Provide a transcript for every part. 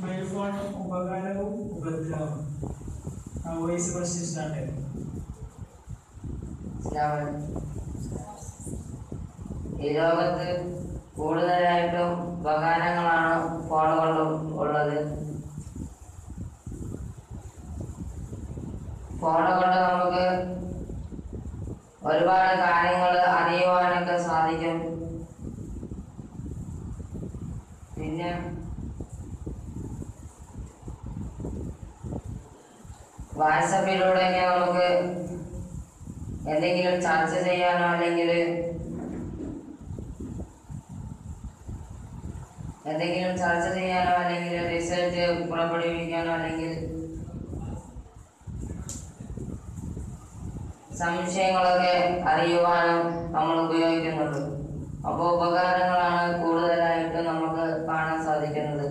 Mobile phone ഉപകാരവും ഉപദ്രവവും. Voice കുറച്ച് start ഈ ലോകത്ത് കൂടുതലായിട്ടും ഉപകാരങ്ങളാണ് ഫോണുകളും ഉള്ളത്. കൊണ്ട് നമുക്ക് ഒരുപാട് കാര്യങ്ങൾ അറിയുവാനൊക്കെ സാധിക്കും. പിന്നെ വാട്സപ്പിലൂടെയൊക്കെ നമുക്ക് എന്തെങ്കിലും ചർച്ച ചെയ്യാനോ അല്ലെങ്കിൽ എന്തെങ്കിലും ചർച്ച ചെയ്യാനോ അല്ലെങ്കിൽ റിസൾട്ട് പുറപ്പെടുവിക്കാനോ അല്ലെങ്കിൽ സംശയങ്ങളൊക്കെ അറിയുവാനും നമ്മൾ ഉപയോഗിക്കുന്നുണ്ട് അപ്പോൾ ഉപകാരങ്ങളാണ് കൂടുതലായിട്ട് നമുക്ക് കാണാൻ സാധിക്കുന്നത്.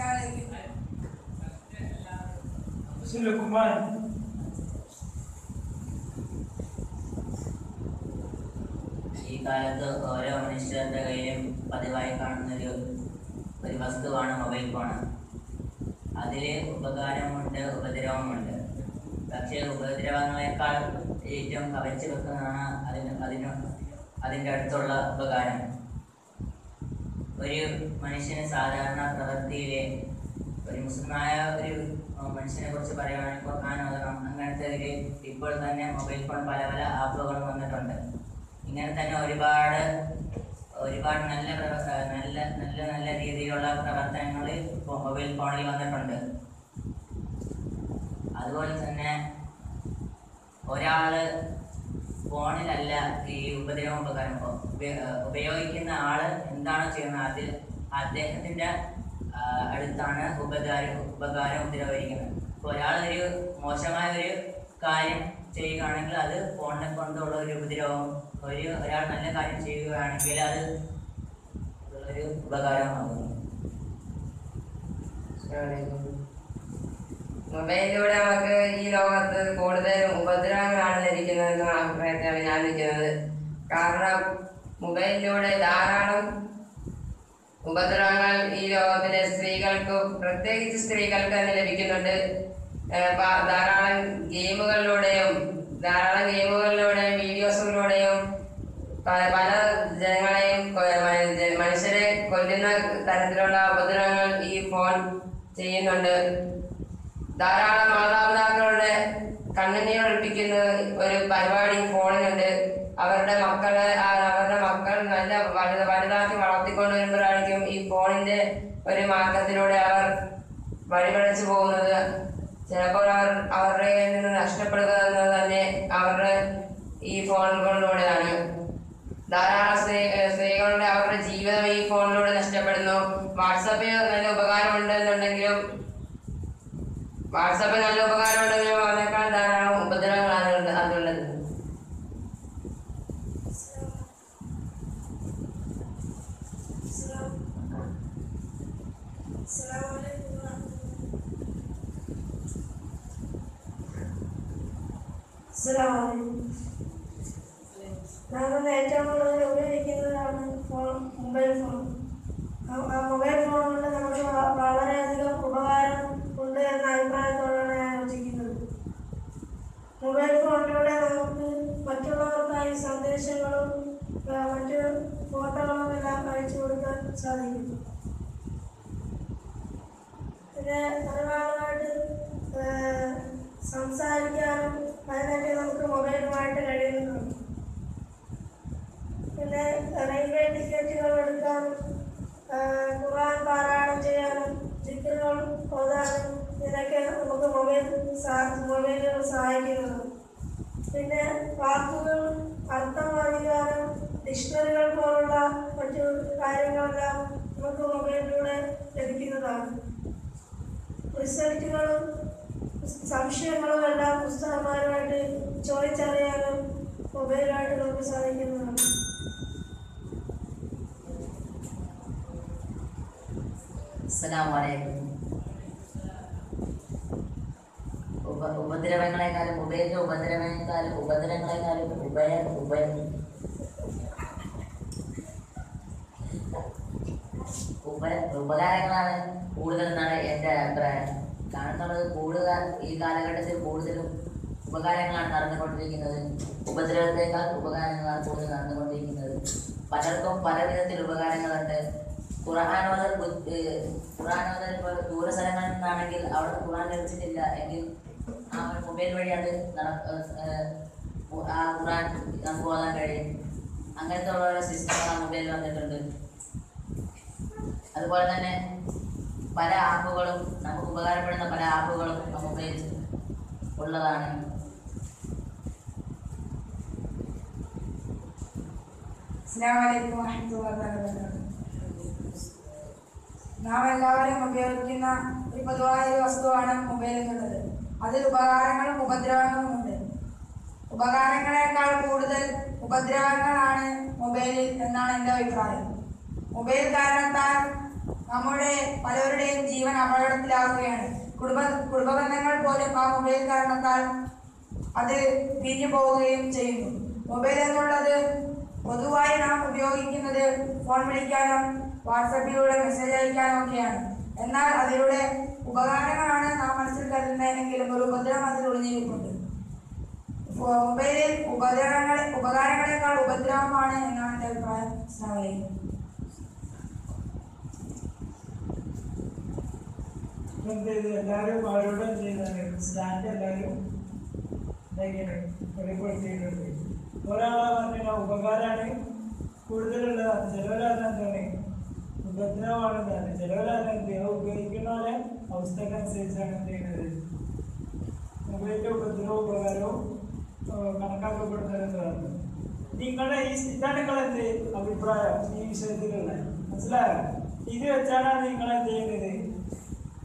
ഈ കാലത്ത് ഓരോ മനുഷ്യരുടെ കയ്യിലും പതിവായി കാണുന്നൊരു ഒരു വസ്തുവാണ് മൊബൈൽ ഫോൺ അതിൽ ഉപകാരമുണ്ട് ഉപദ്രവമുണ്ട്. പക്ഷേ ഉപദ്രവങ്ങളെക്കാൾ ഏറ്റവും കവച്ചു വെക്കുന്നതാണ് അതിന് അതിന് അതിന്റെ അടുത്തുള്ള ഉപകാരം. ഒരു മനുഷ്യന് സാധാരണ പ്രവൃത്തിയിലെ ഒരു മുസ്ലിമായ ഒരു മനുഷ്യനെ കുറിച്ച് പറയുകയാണെങ്കിൽ ഖുർആൻ ഓതണം അങ്ങനത്തെ ഒരു ഇപ്പോൾ തന്നെ മൊബൈൽ ഫോൺ പല പല ആപ്പുകളും വന്നിട്ടുണ്ട്. ഇങ്ങനെ തന്നെ ഒരുപാട് ഒരുപാട് നല്ല നല്ല നല്ല നല്ല രീതിയിലുള്ള പ്രവർത്തനങ്ങൾ മൊബൈൽ ഫോണിൽ വന്നിട്ടുണ്ട്. അതുപോലെ തന്നെ ഒരാൾ ഫോണിലല്ല ഈ ഉപദ്രവം ഉപകരണം ഉപ- ഉപയോഗിക്കുന്ന ആൾ എന്താണോ ചെയ്യുന്നത്? അതിൽ അദ്ദേഹത്തിന്റെ അടുത്താണ് ഉപകാരം ഉപകാരം ഉപദ്രവിക്കുന്നത് ഇപ്പോൾ ഒരാൾ ഒരു മോശമായ ഒരു കാര്യം ചെയ്യുകയാണെങ്കിൽ അത് ഫോണിനെ കൊണ്ടുള്ള ഒരു ഉപദ്രവം ഒരു ഒരാൾ നല്ല കാര്യം ചെയ്യുകയാണെങ്കിൽ അത് ഒരു ഉപകാരമാകുന്നു. മൊബൈലിലൂടെ നമുക്ക് ഈ ലോകത്ത് കൂടുതൽ ഉപദ്രവങ്ങളാണ് ലഭിക്കുന്നതെന്ന അഭിപ്രായത്തിലാണ് ഞാൻ നിൽക്കുന്നത്. കാരണം മൊബൈലിലൂടെ ധാരാളം ഉപദ്രവങ്ങൾ ഈ ലോകത്തിലെ സ്ത്രീകൾക്കും പ്രത്യേകിച്ച് സ്ത്രീകൾക്ക് തന്നെ ലഭിക്കുന്നുണ്ട്. ധാരാളം ഗെയിമുകളിലൂടെയും ധാരാളം ഗെയിമുകളിലൂടെയും വീഡിയോസുകളിലൂടെയും പല ജനങ്ങളെയും മനുഷ്യരെ കൊല്ലുന്ന തരത്തിലുള്ള ഉപദ്രവങ്ങൾ ഈ ഫോൺ ചെയ്യുന്നുണ്ട്. ധാരാളം മാതാപിതാക്കളുടെ കണ്ണുനീർ ഒഴിപ്പിക്കുന്ന ഒരു പരിപാടി ഫോണിലുണ്ട് അവരുടെ മക്കളെ അവരുടെ മക്കൾ നല്ല വലുത വലുതാക്കി വളർത്തിക്കൊണ്ട് വരുമ്പോഴായിരിക്കും ഈ ഫോണിന്റെ ഒരു മാർഗത്തിലൂടെ അവർ വഴിപഴച്ചു പോകുന്നത്. ചിലപ്പോൾ അവർ അവരുടെ കയ്യിൽ നിന്ന് നഷ്ടപ്പെടുക എന്നത് തന്നെ അവരുടെ ഈ ഫോണുകളിലൂടെയാണ്. ധാരാളം സ്ത്രീ സ്ത്രീകളുടെ അവരുടെ ജീവിതം ഈ ഫോണിലൂടെ നഷ്ടപ്പെടുന്നു. വാട്സപ്പിൽ നല്ല ഉപകാരമുണ്ട് എന്നുണ്ടെങ്കിലും വാട്സാപ്പ് നല്ല ഉപകാരം ഉണ്ടെങ്കിലും അതിനേക്കാൾ ധാരാളം ഉപദ്രവങ്ങളാണ് അതുള്ളത് നമ്മൾ ഏറ്റവും കൂടുതൽ ഉപയോഗിക്കുന്നതാണ് ഫോൺ മൊബൈൽ ഫോൺ ആ- ആ മൊബൈൽ ഫോൺ കൊണ്ട് നമുക്ക് വ- വളരെയധികം ഉപകാരം ഉണ്ട് എന്ന അഭിപ്രായത്തോടാണ് ഞാൻ യോജിക്കുന്നത് മൊബൈൽ ഫോണിലൂടെ നമുക്ക് മറ്റുള്ളവർക്കായി സന്ദേശങ്ങളും ആ, മറ്റ് ഫോട്ടോകളും എല്ലാം അയച്ചു കൊടുക്കാൻ സാധിക്കും പിന്നെ ഒരുപാടായിട്ട് സംസാരിക്കാനും അതിനൊക്കെ നമുക്ക് മൊബൈലുമായിട്ട് കഴിയുന്നുണ്ട് പിന്നെ റെയിൽവേ ടിക്കറ്റുകൾ എടുക്കാനും ആ, ഖുർആൻ പാരായണം ചെയ്യാനും ചിത്രങ്ങൾ ഓതാനും ഇതിനൊക്കെ നമുക്ക് മൊബൈൽ മൊബൈലുകൾ സഹായിക്കുന്നതാണ് പിന്നെ വാക്കുകൾ അർത്ഥം അറിയാനും ഡിക്ഷണറികൾ പോലുള്ള മറ്റു കാര്യങ്ങളെല്ലാം നമുക്ക് മൊബൈലിലൂടെ ലഭിക്കുന്നതാണ്. റിസൾട്ടുകളും സംശയങ്ങളും എല്ലാം പുസ്തകന്മാരുമായിട്ട് ചോദിച്ചറിയാനും മൊബൈലായിട്ട് നമുക്ക് സാധിക്കുന്നതാണ്. അസ്സലാമു അലൈക്കും ഉപ ഉപദ്രവങ്ങളെക്കാളും ഉപയോഗിച്ച ഉപദ്രവങ്ങളെക്കാളും ഉപദ്രവങ്ങളെക്കാളും ഉപയ ഉപയ ഉപ ഉപകാരങ്ങളാണ് കൂടുതലെന്നാണ് എന്റെ അഭിപ്രായം. കാണുന്നത് കൂടുതൽ ഈ കാലഘട്ടത്തിൽ കൂടുതലും ഉപകാരങ്ങളാണ് നടന്നുകൊണ്ടിരിക്കുന്നത്. ഉപദ്രവത്തേക്കാൾ ഉപകാരങ്ങളാണ് കൂടുതൽ നടന്നുകൊണ്ടിരിക്കുന്നത്. പലർക്കും പല വിധത്തിൽ ഉപകാരങ്ങളുണ്ട്. ഖുർആാനോദൽ ഖുർആാനോദൽ ഇപ്പോൾ ദൂര സ്ഥലങ്ങളിൽ നിന്നാണെങ്കിൽ അവിടെ ഖുർആൻ ലഭിച്ചിട്ടില്ല. എങ്കിൽ ആ മൊബൈൽ വഴി അത് ആ ഖുർആൻ നമുക്ക് ഓതാൻ കഴിയും. അങ്ങനത്തെ ഉള്ള സിസ്റ്റങ്ങൾ ആ മൊബൈലിൽ വന്നിട്ടുണ്ട്. അതുപോലെ തന്നെ പല ആപ്പുകളും നമുക്ക് ഉപകാരപ്പെടുന്ന പല ആപ്പുകളും ആ മൊബൈലിൽ ഉള്ളതാണ്. അസ്സലാമലൈക്കും വറഹ്മത്തുള്ളാഹി വബറകാതുഹു. നാം എല്ലാവരും ഉപയോഗിക്കുന്ന ഒരു പൊതുവായ ഒരു വസ്തുവാണ് മൊബൈൽ എന്നുള്ളത്. അതിൽ ഉപകാരങ്ങളും ഉപദ്രവങ്ങളും ഉണ്ട്. ഉപകാരങ്ങളെക്കാൾ കൂടുതൽ ഉപദ്രവങ്ങളാണ് മൊബൈലിൽ എന്നാണ് എന്റെ അഭിപ്രായം. മൊബൈൽ കാരണത്താൽ നമ്മുടെ പലരുടെയും ജീവൻ അപകടത്തിലാവുകയാണ് കുടുംബ കുടുംബബന്ധങ്ങൾ പോലും ആ മൊബൈൽ കാരണത്താൽ അത് പിരിഞ്ഞു പോവുകയും ചെയ്യുന്നു. മൊബൈൽ എന്നുള്ളത് പൊതുവായി നാം ഉപയോഗിക്കുന്നത് ഫോൺ വിളിക്കാനും വാട്സപ്പിലൂടെ മെസ്സേജ് അയക്കാനൊക്കെയാണ്. എന്നാൽ അതിലൂടെ ഉപകാരങ്ങളാണ് നാം മനസ്സിൽ കരുതുന്നതെങ്കിലും ഒരു ഉപദ്രവം അതിൽ ഒളിഞ്ഞിരിപ്പുണ്ട്. മൊബൈലിൽ ഉപദ്രവങ്ങളെ ഉപകാരങ്ങളെക്കാൾ ഉപദ്രവമാണ് എന്നാണ് എന്റെ അഭിപ്രായം. ചെയ്ത് എല്ലാവരും അവരോടും ചെയ്യുന്നുണ്ട് സ്റ്റാൻഡ് എല്ലാവരും വെളിപ്പെടുത്തിയിട്ടുണ്ട് ഒരാളെ പറഞ്ഞാൽ ഉപകാരമാണ് കൂടുതലുള്ളത്. ചിലവരാണ് എന്താണ് നിങ്ങളുടെ ഈ ഇതാണ് നിങ്ങളെ എന്ത് അഭിപ്രായം ഈ വിഷയത്തിലുള്ള? മനസ്സിലായോ? ഇത് വെച്ചാണ് നിങ്ങൾ എന്ത് ചെയ്യുന്നത്?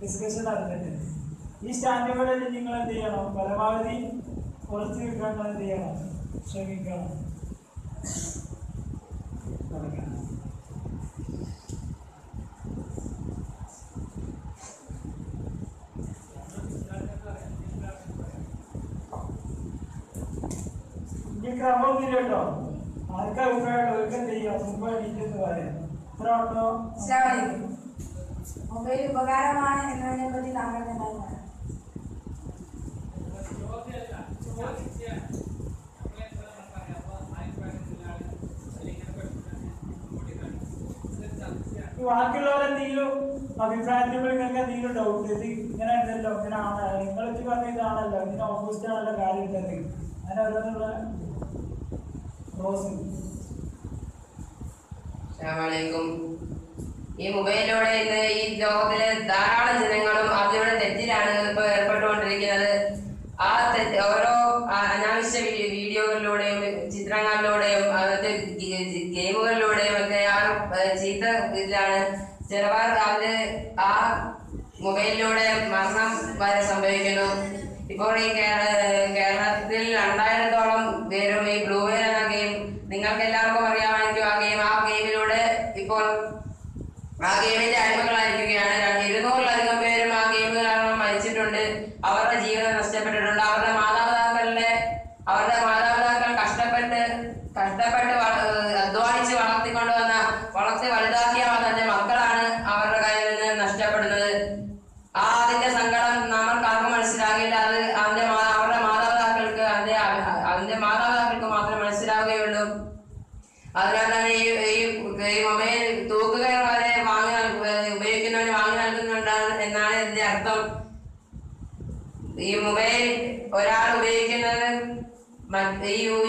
ഡിസ്കഷൻ നടന്നിട്ട് ഈ സ്റ്റാൻഡുകളിൽ നിങ്ങൾ എന്ത് ചെയ്യണം? പരമാവധി കുറച്ച് നിൽക്കാൻ എന്ത് ചെയ്യണം? ശ്രമിക്കണം. ഇനി ക്രമമൊന്നുമില്ല കേട്ടോ ആർക്കാ അവർക്ക് എന്ത് ചെയ്യാം മുമ്പ് എണീറ്റെന്ന് പറയാം എത്ര അലൈക്കും. മൊബൈൽ ഉപകാരമാണ് എന്നതിനെ പറ്റി താങ്കൾ ബാക്കിയുള്ളവരെന്തെങ്കിലും അഭിപ്രായത്തിൽ നിങ്ങൾക്ക് എന്തെങ്കിലും ഡൗട്ട് ഇത് ഇങ്ങനെ ഉണ്ടല്ലോ ഇങ്ങനെ ആണല്ലോ നിങ്ങൾ പറഞ്ഞ ഇതാണല്ലോ ഇതിന് ഓപ്പോസിറ്റ് ആണല്ലോ കാര്യം ഉള്ളത്. അങ്ങനെ ഓരോന്നുള്ള ഈ മൊബൈലിലൂടെ ഇന്ന് ഈ ലോകത്തിലെ ധാരാളം ജനങ്ങളും അതിലൂടെ തെറ്റിലാണ് ഇപ്പൊ ഏർപ്പെട്ടുകൊണ്ടിരിക്കുന്നത്. ആ തെറ്റ് ഓരോ അനാവശ്യ വീഡിയോകളിലൂടെയും ചിത്രങ്ങളിലൂടെയും അവരുടെ ഗെയിമുകളിലൂടെയും ഒക്കെ ആ ചീത്ത ഇതിലാണ്. ചിലവർ അവർ ആ മൊബൈലിലൂടെ മരണം വരെ സംഭവിക്കുന്നു. ഇപ്പോൾ ഈ കേര- കേരളത്തിൽ രണ്ടായിരത്തോളം പേരും ഈ ബ്ലൂ വെയിൽ എന്ന ഗെയിം നിങ്ങൾക്ക് എല്ലാവർക്കും അറിയാമായിരിക്കും ആ ഗെയിം ആ ഗെയിമിലൂടെ ഇപ്പോൾ ആ ഗെയിമിന്റെ അടിമകളായിരിക്കുകയാണ്. ഇരുന്നൂറിലധികം പേരും ആ ഗെയിം കാരണം മരിച്ചിട്ടുണ്ട്. അവരുടെ ജീവിതം നഷ്ടപ്പെട്ടിട്ടുണ്ട് അവരുടെ മാതാപിതാക്കളുടെ അവരുടെ മാതാപിതാക്കൾ കഷ്ടപ്പെട്ട് കഷ്ടപ്പെട്ട് വള- ഏഹ് അധ്വാനിച്ച് വളർത്തിക്കൊണ്ടുവന്ന വളർത്തി വലുതാക്കിയ തന്റെ മക്കളാണ് അവരുടെ കയ്യിൽ നിന്ന് നഷ്ടപ്പെടുന്നത് ആ അതിന്റെ സങ്കടം നമ്മൾ കാരണം മനസ്സിലാകില്ല അത് അവന്റെ മാ- അവരുടെ മാതാപിതാക്കൾക്ക് അതിന്റെ അ- അതിന്റെ മാതാപിതാക്കൾക്ക് മാത്രമേ മനസ്സിലാവുകയുള്ളൂ അതിനാൽ തന്നെ ഈ ഈ ഈ മൊബൈൽ തൂക്കുകയർ വരെ വാങ്ങി നൽകു- ഉപയോഗിക്കുന്നവന് വാങ്ങി നൽകുന്നുണ്ട് എന്നാണ് ഇതിന്റെ അർത്ഥം ഈ മൊബൈൽ ഒരാൾ ഉപയോഗിക്കുന്നത്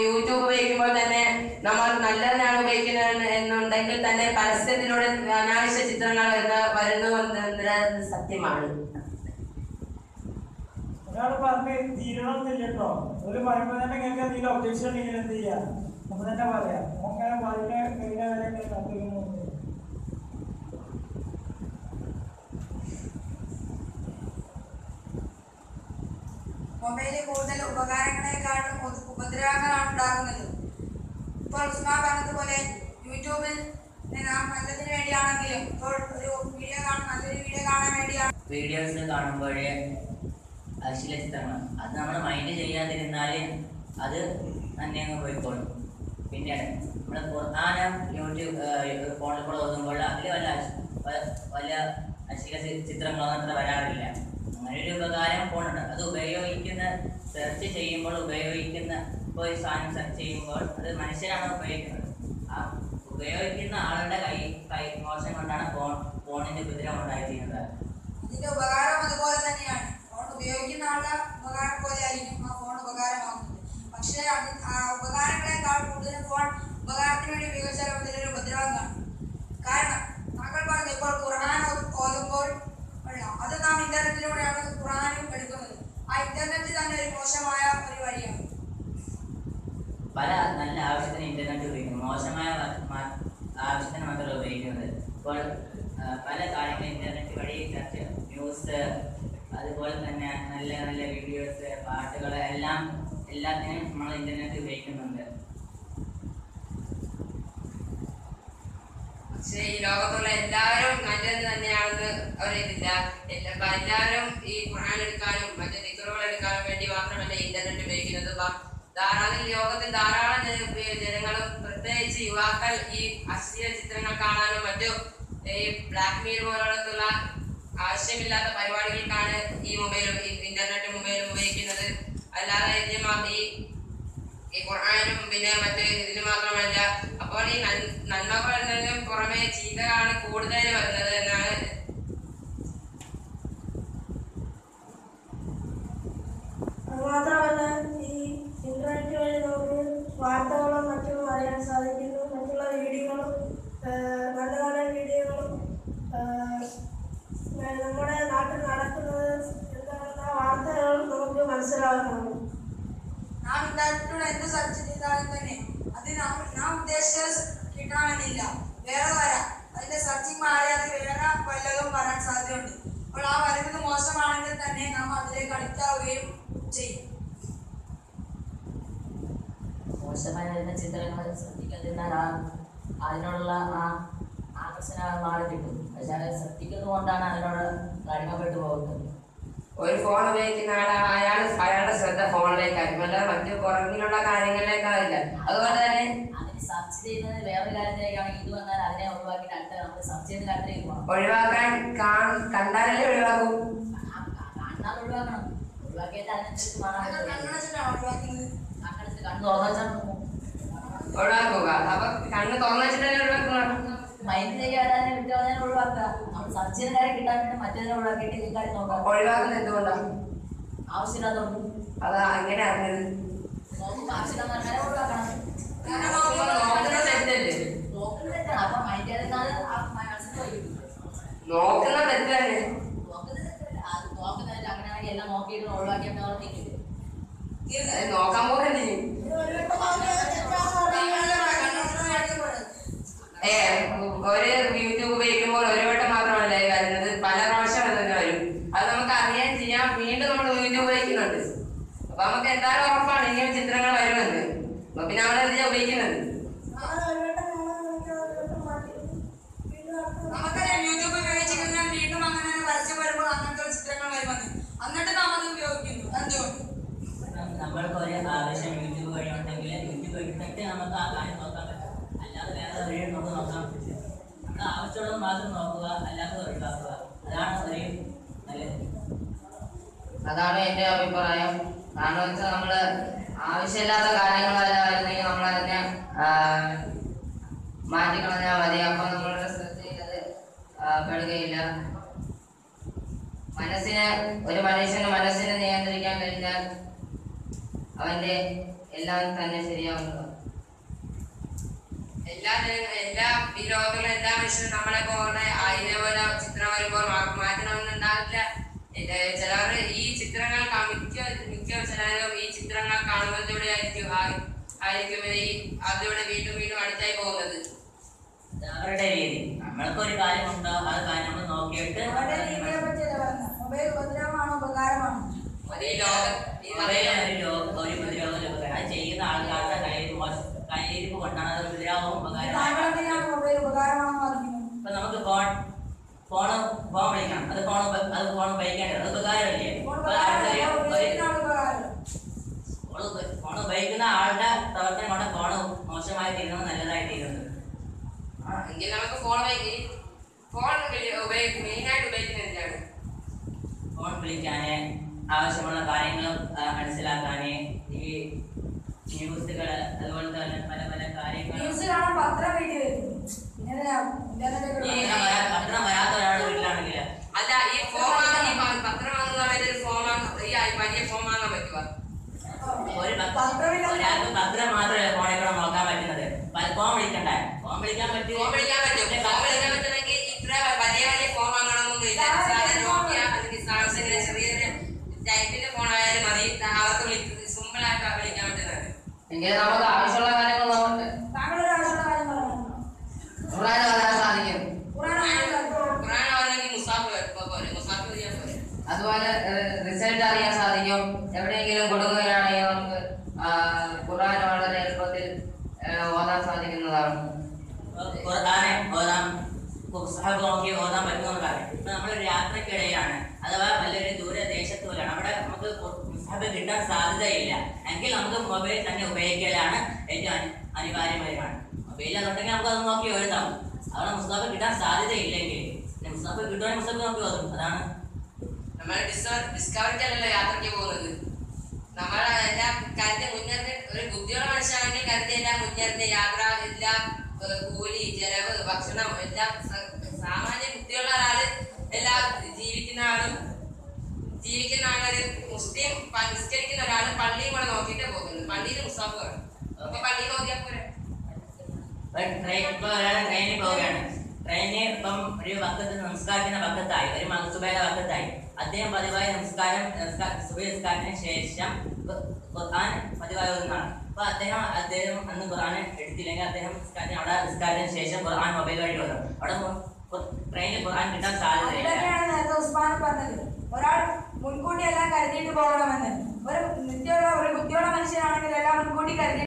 യൂട്യൂബ് ഉപയോഗിക്കുമ്പോൾ തന്നെ നമ്മൾ നല്ലതിനാണ് ഉപയോഗിക്കുന്നത് എന്നുണ്ടെങ്കിൽ തന്നെ പരസ്യത്തിലൂടെ അനാവശ്യ ചിത്രങ്ങൾ വരുന്ന വരുന്നു സത്യമാണ്. ഒരാൾ പറഞ്ഞ് തീരണമെന്നില്ല ഒരു പറയുമ്പോ തന്നെ നിങ്ങൾക്ക് എന്തെങ്കിലും ഒബ്ജക്ഷൻ ഇങ്ങനെ എന്ത് ചെയ്യാം? അപ്പൊ തന്നെ പറയാം. അങ്ങനെ പറയുന്ന കഴിഞ്ഞ വരെ ഇങ്ങനെ മൊബൈൽ കൂടുതൽ ഉപകാരങ്ങളെക്കാളും ഉപ- ഉപദ്രവങ്ങളാണ് ഉണ്ടാകുന്നത്. ഇപ്പോൾ ഉസ്മാ പറഞ്ഞതുപോലെ യൂട്യൂബിൽ നല്ലതിന് വേണ്ടിയാണെങ്കിലും ഇപ്പോൾ ഒരു വീഡിയോ കാണാൻ നല്ലൊരു വീഡിയോ കാണാൻ വേണ്ടിയാണ്. വീഡിയോസ് കാണുമ്പോഴേ അശ്ലീല ചിത്രങ്ങൾ. അത് നമ്മൾ മൈൻഡ് ചെയ്യാതിരുന്നാൽ അത് തന്നെ അങ്ങ് പോയിക്കോളും. പിന്നീട് നമ്മൾ ഖുർആാനം യൂട്യൂബ് ഫോണിൽ കൂടെ ഓതുമ്പോൾ അതിൽ വല്ല വല്ല അശ്ലീല ചി- ചിത്രങ്ങളൊന്നും അത്ര വരാറില്ല. ഒരു ഉപകാരം ഫോണുണ്ട് അത് ഉപയോഗിക്കുന്ന സെർച്ച് ചെയ്യുമ്പോൾ ഉപയോഗിക്കുന്ന ഒരു സാധനം സെർച്ച് ചെയ്യുമ്പോൾ അത് മനുഷ്യരാണ് ഉപയോഗിക്കുന്നത്. ആ ഉപയോഗിക്കുന്ന ആളുടെ കൈ കൈ മോശം കൊണ്ടാണ് ഫോൺ ഫോണിന്റെ ഉപദ്രവം ഉണ്ടായിരിക്കുന്നത് ഇതിന്റെ ഉപകാരം അതുപോലെ തന്നെയാണ്. ഫോൺ ഉപയോഗിക്കുന്ന ആളുടെ ഉപകാരം പോലെ ആയിരിക്കും. ആ ഫോൺ ഉപകാരമാകുന്നത് പക്ഷേ അത് ആ ഉപകാരങ്ങളെക്കാൾ കൂടുതൽ ഫോൺ ഉപകാരത്തിന് വേണ്ടി ഉപയോഗിച്ചാൽ അതിലൊരു ഉപദ്രവം കാണും. കാരണം താങ്കൾ പറഞ്ഞു ഇപ്പോൾ ഖുർആൻ ഓതുമ്പോൾ അത് നാം ഇന്റർനെറ്റിലൂടെയാണ് ഖുറാനും എടുക്കുന്നത്. ആ ഇന്റർനെറ്റ് തന്നെ ഒരു മോശമായ ഒരു വഴിയാണ്. പല നല്ല ആവശ്യത്തിന് ഇന്റർനെറ്റ് ഉപയോഗിക്കുന്നു. മോശമായ ആവശ്യത്തിന് മാത്രമേ ഉപയോഗിക്കുന്നത്. ഇപ്പോൾ പല കാര്യങ്ങളും ഇന്റർനെറ്റ് വഴി ചർച്ച ന്യൂസ് അതുപോലെ തന്നെ നല്ല നല്ല വീഡിയോസ് പാട്ടുകൾ എല്ലാം എല്ലാത്തിനും നമ്മൾ ഇന്റർനെറ്റ് ഉപയോഗിക്കുന്നുണ്ട്. പക്ഷേ ഈ ലോകത്തുള്ള എല്ലാവരും നല്ലത് തന്നെയാണെന്ന് ഒരിതില്ല എല്ലാ എല്ലാവരും ഈ ഖുർആൻ എടുക്കാനും മറ്റു ദിക്കറുകൾ എടുക്കാനും വേണ്ടി മാത്രമല്ല ഇന്റർനെറ്റ് ഉപയോഗിക്കുന്നത് വ- ധാരാളം ലോകത്തിൽ ധാരാളം ജനങ്ങൾ പ്രത്യേകിച്ച് യുവാക്കൾ ഈ അശ്ലീല ചിത്രങ്ങൾ കാണാനും മറ്റു ഈ ബ്ലാക്ക് മെയിൽ പോലുള്ള ആവശ്യമില്ലാത്ത പരിപാടികൾക്കാണ് ഈ മൊബൈലും ഈ ഇന്റർനെറ്റ് മൊബൈലും ഉപയോഗിക്കുന്നത്. അല്ലാതെ ഇതിന് ഈ ഈ ഖുർആനും പിന്നെ മറ്റു ഇതിന് മാത്രമല്ല അപ്പോൾ ഈ നന്മകൾ എന്നതിന് പുറമെ ചീത്തകളാണ് കൂടുതൽ വരുന്നത് എന്നാണ് മാത്രമല്ല ഈ ഇന്റർനെറ്റ് വഴി നമുക്ക് വാർത്തകളും മറ്റും അറിയാൻ സാധിക്കുന്നു. മറ്റുള്ള വീഡിയോകളും നല്ല നല്ല വീഡിയോകളും നമ്മുടെ നാട്ടിൽ നടക്കുന്നത് എന്താണെന്ന വാർത്തകളും നമുക്ക് മനസ്സിലാകുന്നതാണ് നാം ഇന്റർനെറ്റിലൂടെ എന്ത് സെർച്ച് ചെയ്താലും തന്നെ അത് നാം നാം ഉദ്ദേശിച്ചത് കിട്ടണമെന്നില്ല വേറെ വരാം അതിന്റെ സെർച്ചിങ് മാറി അത് വേറെ വല്ലതും വരാൻ സാധ്യതയുണ്ട് അപ്പോൾ ആ വരുന്നത് മോശമാണെങ്കിൽ തന്നെ നാം അതിലേക്ക് അഡിക്റ്റ് ആവുകയും ചെയ്യും മോശമായി വരുന്ന ചിത്രങ്ങൾ ശ്രദ്ധിക്കാതിരുന്നാൽ ആ അതിനോടുള്ള ആ ആകർഷണം മാറി കിട്ടും പക്ഷേ അത് ശ്രദ്ധിക്കുന്നത് കൊണ്ടാണ് അതിനോട് അടിമപ്പെട്ടു പോകുന്നത്. ഒരു ഫോൺ ഉപയോഗിക്കുന്ന ആളാണ് അയാൾ അയാളുടെ ശ്രദ്ധ ഫോണിലേക്കായിരിക്കും അല്ലാതെ മറ്റു പുറകിലുള്ള കാര്യങ്ങളിലേക്കാവില്ല. അതുപോലെ തന്നെ അതിന് സെർച്ച് ചെയ്യുന്നത് വേറൊരു കാര്യത്തിലേക്കാണെങ്കിൽ ഇത് വന്നാൽ അതിനെ ഒഴിവാക്കി അടുത്ത നമ്മൾ സെർച്ച് ചെയ്ത് പോകണം. ഒഴിവാക്കാൻ കാ- കണ്ടാലല്ലേ ഒഴിവാക്കും? കാണാൻ ഒഴിവാക്കണം. ഒഴിവാക്കിയിട്ട് അതിനനുസരിച്ച് അത് മാറാൻ കണ്ണടച്ചിട്ടാണ് ഒഴിവാക്കുന്നത്? കണ്ണടച്ച് കണ്ണ് തുറന്നു ഒഴിവാക്കുക. അപ്പൊ കണ്ണ് തുറന്നു വെച്ചിട്ടല്ലേ നോക്കാം. ഒഴിവാക്കുന്നത് എന്തുകൊണ്ടാണ് ആവശ്യമില്ലാത്തതുകൊണ്ട് അത് അങ്ങനെ അറിഞ്ഞത്. നോക്കുമ്പോൾ തെറ്റല്ലേ? നോക്കുന്നത് തെറ്റാണ് അപ്പൊ മൈൻഡ് ചെയ്താൽ ആ മനസ്സിൽ വൈകിട്ട് നോക്കുന്നത് തെറ്റ് തന്നെ നോക്കുന്നത് തെറ്റല്ല. അത് നോക്കുന്നതിൽ അങ്ങനെയാണെങ്കിൽ എല്ലാം നോക്കിയിട്ട് ഒഴിവാക്കിയിട്ട് നമ്മൾ നീക്കില്ല അത് നോക്കാൻ പോകണ്ടേ ഏ ഒരു യൂട്യൂബ് ഉപയോഗിക്കുമ്പോൾ ഒരു വട്ടം മാത്രമല്ല ലൈവ് വരുന്നത്. പല പ്രാവശ്യം തന്നെ വരും. അത് നമുക്ക് അറിയാൻ ചെയ്യാം. വീണ്ടും നമ്മൾ യൂട്യൂബ് ഉപയോഗിക്കുന്നുണ്ട് അപ്പൊ നമുക്ക് എന്തായാലും ഉറപ്പാണ് ഇനിയും ചിത്രങ്ങൾ വരുമെന്ന് അപ്പൊ പിന്നെ നമ്മൾ എന്തിനാ ഉപയോഗിക്കുന്നത്? നമുക്കറിയാം യൂട്യൂബ് ഉപയോഗിച്ച് കഴിഞ്ഞാൽ വീണ്ടും അങ്ങനെ തന്നെ വരുമ്പോൾ അങ്ങനത്തെ ചിത്രങ്ങൾ വരുമെന്ന്. എന്നിട്ട് നാം അത് ഉപയോഗിക്കുന്നു. എന്തുകൊണ്ട് നമ്മൾക്ക് ഒരു ആവശ്യം യൂട്യൂബ് വഴി ഉണ്ടെങ്കിൽ യൂട്യൂബ് എടുത്തിട്ട് നമുക്ക് ആ കാര്യം അല്ലാതെ വേറെ നോക്കാൻ പറ്റില്ല നമ്മൾ ആവശ്യമുള്ളത് മാത്രം നോക്കുക അല്ലാതെ ഒഴിവാക്കുക അതാണ് അത്രയും നല്ലത് അതാണ് എന്റെ അഭിപ്രായം. കാരണം വെച്ചാൽ നമ്മൾ ആവശ്യമില്ലാത്ത കാര്യങ്ങളെല്ലാം നമ്മളതിനെ നമ്മൾ മാറ്റിക്കളഞ്ഞാൽ മതി. അപ്പൊ നമ്മളുടെ ശ്രദ്ധയിലത് പെടുകയില്ല. മനസ്സിനെ ഒരു മനുഷ്യന് മനസ്സിനെ നിയന്ത്രിക്കാൻ കഴിഞ്ഞാൽ അവന്റെ എല്ലാം തന്നെ ശരിയാവുന്നത് എല്ലാ എല്ലാ ഈ ലോകത്തുള്ള എല്ലാ മനുഷ്യരും നമ്മളെ പോലെ ഇതേപോലെ ചിത്രം വരുമ്പോൾ മാറ്റണമെന്ന് ഇത് ചിലവർ ഈ ചിത്രങ്ങൾ മിക്ക മിക്ക ചിലരും ഈ ചിത്രങ്ങൾ കാണുന്നതിലൂടെ ആയിരിക്കും ആ- ആയിരിക്കും ഈ അതിലൂടെ വീണ്ടും വീണ്ടും അടുത്തായി പോകുന്നത്. അവരുടെ രീതി. നമ്മൾക്ക് ഒരു കാര്യമുണ്ടോ അത് കാര്യം നമ്മൾ നോക്കിയിട്ട് മൊബൈൽ ഉപദ്രവമാണോ ഉപകാരമാണോ? ഒരു ലോകം. ഒരു ഉപദ്രവം അത് ചെയ്യുന്ന ആൾക്കാരുടെ കയ്യിൽ കയ്യിരിപ്പ് കൊണ്ടാണ് അത് ഉപകാരമാണെന്ന് പറഞ്ഞത് ഇപ്പൊ നമുക്ക് ഫോൺ ഫോൺ ഫോൺ വിളിക്കണം. അത് ഫോൺ അത് ഫോൺ ഉപയോഗിക്കേണ്ടത് അത് ഉപകാരമല്ലേ? ഫോൺ ഉപയോഗിക്കുന്ന ആളുടെ പ്രവർത്തനം കൊണ്ട് ഫോൺ മോശമായി തീരുന്നത് നല്ലതായി തീരുന്നത് എങ്കിൽ നമുക്ക് ഫോൺ ഫോൺ മെയിനായിട്ട് ഉപയോഗിക്കുന്നത് എന്താണ്? ഫോൺ വിളിക്കാന് ആവശ്യമുള്ള കാര്യങ്ങൾ മനസ്സിലാക്കാന് ഈ ന്യൂസുകൾ അതുപോലെ തന്നെ പല പല കാര്യങ്ങൾ ന്യൂസ് കാണാൻ പത്രം വീട്ടിൽ വരും പിന്നെ ഇന്റർനെറ്റ് പത്രം വരാത്ത ഒരാളുടെ വീട്ടിലാണെങ്കിൽ അല്ല ഈ ഫോം ഈ പത്രം ഒരു ഫോം വലിയ ഫോം വാങ്ങാൻ പറ്റുമോ ഒരു പത്ത് പത്രമില്ല. ഒരാൾക്ക് പത്രം മാത്രമേ ഫോണിൽ കൂടെ നോക്കാൻ പറ്റുന്നത്. പല- ഫോൺ വിളിക്കണ്ടേ? ഫോൺ വിളിക്കാൻ പറ്റും. ഫോം വിളിക്കാൻ പറ്റും. ഫോം വിളിക്കാൻ പറ്റുന്നെങ്കിൽ ഇത്ര വലിയ വലിയ എങ്കിലും നമുക്ക് ആവശ്യമുള്ള കാര്യങ്ങൾ നമുക്ക് താങ്കളൊരു ആവശ്യമുള്ള കാര്യം പറഞ്ഞു ഖുർആൻ വരാൻ സാധിക്കും ഖുറാൻ ഖുറാൻ ആണെങ്കിൽ മുസാഫ് പോലെ മുസാഫ് ചെയ്യാൻ പോലെ അതുപോലെ റിസൾട്ട് അറിയാൻ സാധിക്കും എവിടെയെങ്കിലും കൊടുക്കുകയാണെങ്കിൽ നമുക്ക് ആ, ഖുർആൻ വളരെ എളുപ്പത്തിൽ ആ, ഓതാൻ സാധിക്കുന്നതാണ് ഖുർആനെ ഓതാൻ പുസ്തകം നോക്കി ഓതാൻ പറ്റുമെന്ന് പറയും ഇപ്പൊ നമ്മളൊരു യാത്രക്കിടെയാണ് അഥവാ വലിയൊരു ദൂരദേശത്ത് പോലെയാണ് അവിടെ നമുക്ക് പുസ്തകം കിട്ടാൻ സാധ്യതയില്ല. എങ്കിൽ നമുക്ക് മൊബൈൽ തന്നെ ഉപയോഗിക്കലാണ് ഏറ്റവും അനി- അനിവാര്യമായതാണ് മൊബൈൽ അതുണ്ടെങ്കിൽ നമുക്ക് അത് നോക്കി എഴുതാം അവിടെ മുസ്താഫ് കിട്ടാൻ സാധ്യതയില്ലെങ്കിൽ മുസ്താഫ് കിട്ടുവാൻ മുസ്താഫ് നമുക്ക് നോക്കി ഓതും. അതാണ്. നമ്മൾ ഡിസ്കവറിക്കല്ലല്ലോ യാത്രയ്ക്ക് പോകുന്നത് നമ്മൾ എല്ലാ കാര്യത്തെ മുന്നേറി ഒരു ബുദ്ധിയുള്ള മനുഷ്യനാണെങ്കിൽ കരുതി എല്ലാം മുന്നേറി യാത്ര എല്ലാം കൂലി ചെലവ് ഭക്ഷണം എല്ലാം സാമാന്യ ബുദ്ധിയുള്ള ഒരാൾ എല്ലാം ജീവിക്കുന്ന ആളും ജീവിക്കുന്ന ആളൊരു മുസ്ലിം നിസ്കരിക്കുന്ന ഒരാൾ പള്ളിയും കൂടെ നോക്കിയിട്ട് പോകുന്നത് പള്ളിയിൽ മുസാഫ് കാണും അപ്പൊ പള്ളിയിൽ നോക്കിയാൽ പോരെ? ട്രെയിൻ ട്രെയിനിൽ പോവുകയാണ്. ട്രെയിനിൽ ഇപ്പം ഒരു വക്കത്ത് നമസ്കാരത്തിന്റെ വക്കത്തായി ഒരു മകസുബയുടെ വക്കത്തായി. അദ്ദേഹം പതിവായി നമസ്കാരം നമസ്കാ- സുബഹി നമസ്കാരത്തിന് ശേഷം ഖുർആൻ പതിവായി ഒന്നാണ് അപ്പൊ അദ്ദേഹം അദ്ദേഹം അന്ന് ഖുർആൻ എടുത്തില്ലെങ്കിൽ അദ്ദേഹം നിസ്കാരത്തിന് അവിടെ നിസ്കാരത്തിന് ശേഷം ഖുർആൻ മൊബൈൽ വഴി വന്നു അവിടെ ട്രെയിനിൽ ഖുർആൻ കിട്ടാൻ സാധ്യതയില്ല. ഒരാൾ മുൻകൂട്ടി എല്ലാം കരുതിയിട്ട് പോകണമെന്ന്. ഒരു നിത്യമുള്ള ഒരു ബുദ്ധിയുള്ള മനുഷ്യനാണെങ്കിൽ എല്ലാം മുൻകൂട്ടി കരുതി